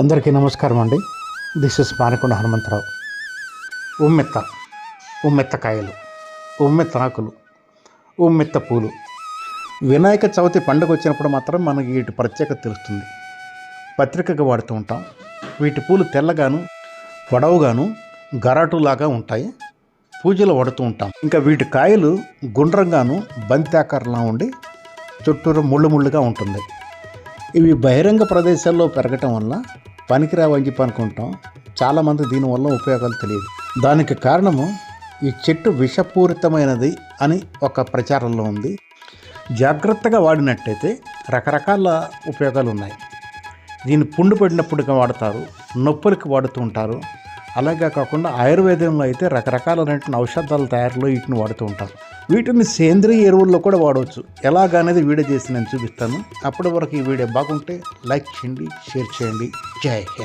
అందరికీ నమస్కారం అండి. This is Manakonda Hanumantharao. ఉమ్మెత్త ఉమ్మెత్తకాయలు ఉమ్మెత్త ఆకులు ఉమ్మెత్త పూలు. వినాయక చవితి పండుగ వచ్చినప్పుడు మాత్రం మనకి వీటి ప్రత్యేకత తెలుస్తుంది. పత్రికగా వాడుతూ ఉంటాం. వీటి పూలు తెల్లగాను పొడవుగాను గరాటులాగా ఉంటాయి. పూజలు వాడుతూ ఉంటాం. ఇంకా వీటి కాయలు గుండ్రంగాను బంతి ఉండి చుట్టూరు ముళ్ళు ముళ్ళుగా ఉంటుంది. ఇవి బహిరంగ ప్రదేశాల్లో పెరగటం వల్ల పనికిరావని చెప్పి అనుకుంటాం. చాలామంది దీనివల్ల ఉపయోగాలు తెలియదు. దానికి కారణము ఈ చెట్టు విషపూరితమైనది అని ఒక ప్రచారంలో ఉంది. జాగ్రత్తగా వాడినట్టయితే రకరకాల ఉపయోగాలు ఉన్నాయి. దీన్ని పుండు పడినప్పుడుగా వాడతారు నొప్పులకి వాడుతూ ఉంటారు. అలాగే కాకుండా ఆయుర్వేదంలో అయితే రకరకాలైనటువంటి ఔషధాల తయారీలో వీటిని వాడుతూ ఉంటారు. వీటిని సేంద్రియ ఎరువుల్లో కూడా వాడవచ్చు. ఎలాగనేది వీడియో చేసి నేను చూపిస్తాను. అప్పటి వరకు ఈ వీడియో బాగుంటే లైక్ చేయండి షేర్ చేయండి. జై హింద్.